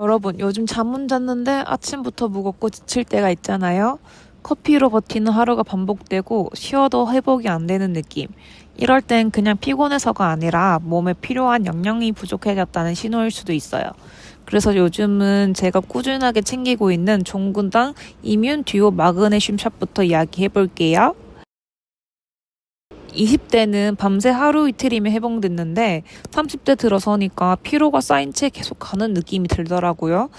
여러분, 요즘 잠 못 잤는데 아침부터 무겁고 지칠 때가 있잖아요. 커피로 버티는 하루가 반복되고 쉬어도 회복이 안 되는 느낌. 이럴 땐 그냥 피곤해서가 아니라 몸에 필요한 영양이 부족해졌다는 신호일 수도 있어요. 그래서 요즘은 제가 꾸준하게 챙기고 있는 종근당 이뮨 듀오 마그네슘 샷부터 이야기해 볼게요. 20대는 밤새 하루 이틀이면 해봉됐는데 30대 들어서니까 피로가 쌓인 채 계속 가는 느낌이 들더라고요.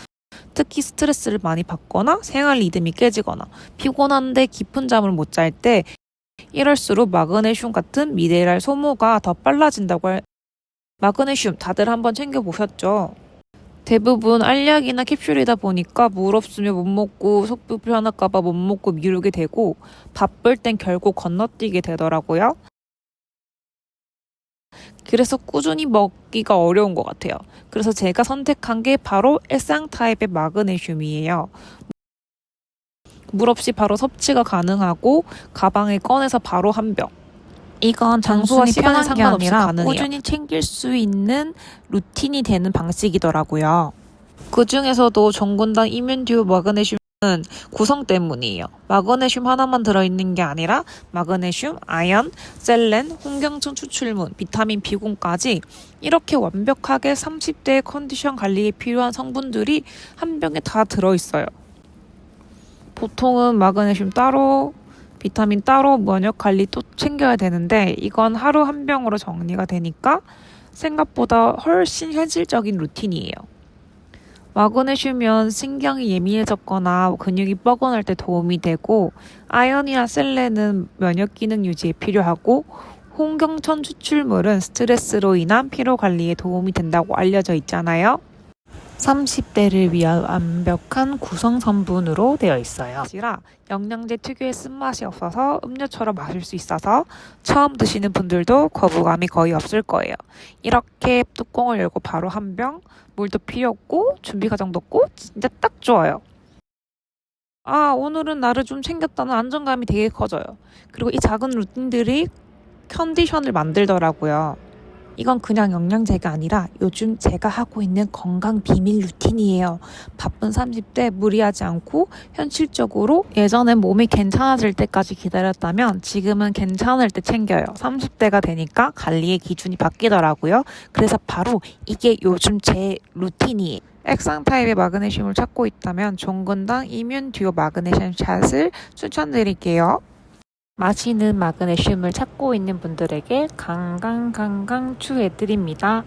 특히 스트레스를 많이 받거나 생활 리듬이 깨지거나 피곤한데 깊은 잠을 못 잘 때 이럴수록 마그네슘 같은 미네랄 소모가 더 빨라진다고 할 마그네슘 다들 한번 챙겨보셨죠? 대부분 알약이나 캡슐이다 보니까 물 없으면 못 먹고 속 불편할까봐 못 먹고 미루게 되고 바쁠 땐 결국 건너뛰게 되더라고요. 그래서 꾸준히 먹기가 어려운 것 같아요. 그래서 제가 선택한 게 바로 일상 타입의 마그네슘이에요. 물 없이 바로 섭취가 가능하고 가방에 꺼내서 바로 한 병. 이건 장소와 시간에 상관없이 가능해요. 꾸준히 챙길 수 있는 루틴이 되는 방식이더라고요. 그 중에서도 전군당 이뮨듀오 마그네슘 은 구성 때문이에요. 마그네슘 하나만 들어있는 게 아니라 마그네슘, 아연, 셀렌, 홍경천 추출물, 비타민 B군까지 이렇게 완벽하게 30대의 컨디션 관리에 필요한 성분들이 한 병에 다 들어있어요. 보통은 마그네슘 따로, 비타민 따로, 면역 관리 또 챙겨야 되는데 이건 하루 한 병으로 정리가 되니까 생각보다 훨씬 현실적인 루틴이에요. 마그네슘은 신경이 예민해졌거나 근육이 뻐근할 때 도움이 되고 아연이나 셀렌은 면역 기능 유지에 필요하고 홍경천 추출물은 스트레스로 인한 피로 관리에 도움이 된다고 알려져 있잖아요. 30대를 위한 완벽한 구성 성분으로 되어 있어요. 지라 영양제 특유의 쓴맛이 없어서 음료처럼 마실 수 있어서 처음 드시는 분들도 거부감이 거의 없을 거예요. 이렇게 뚜껑을 열고 바로 한 병, 물도 필요 없고 준비 과정도 없고 진짜 딱 좋아요. 아, 오늘은 나를 좀 챙겼다는 안정감이 되게 커져요. 그리고 이 작은 루틴들이 컨디션을 만들더라고요. 이건 그냥 영양제가 아니라 요즘 제가 하고 있는 건강 비밀 루틴이에요. 바쁜 30대 무리하지 않고 현실적으로 예전엔 몸이 괜찮아질 때까지 기다렸다면 지금은 괜찮을 때 챙겨요. 30대가 되니까 관리의 기준이 바뀌더라고요. 그래서 바로 이게 요즘 제 루틴이에요. 액상 타입의 마그네슘을 찾고 있다면 종근당 이뮨 듀오 마그네슘 샷을 추천드릴게요. 마시는 마그네슘을 찾고 있는 분들에게 강강 강강 추해드립니다.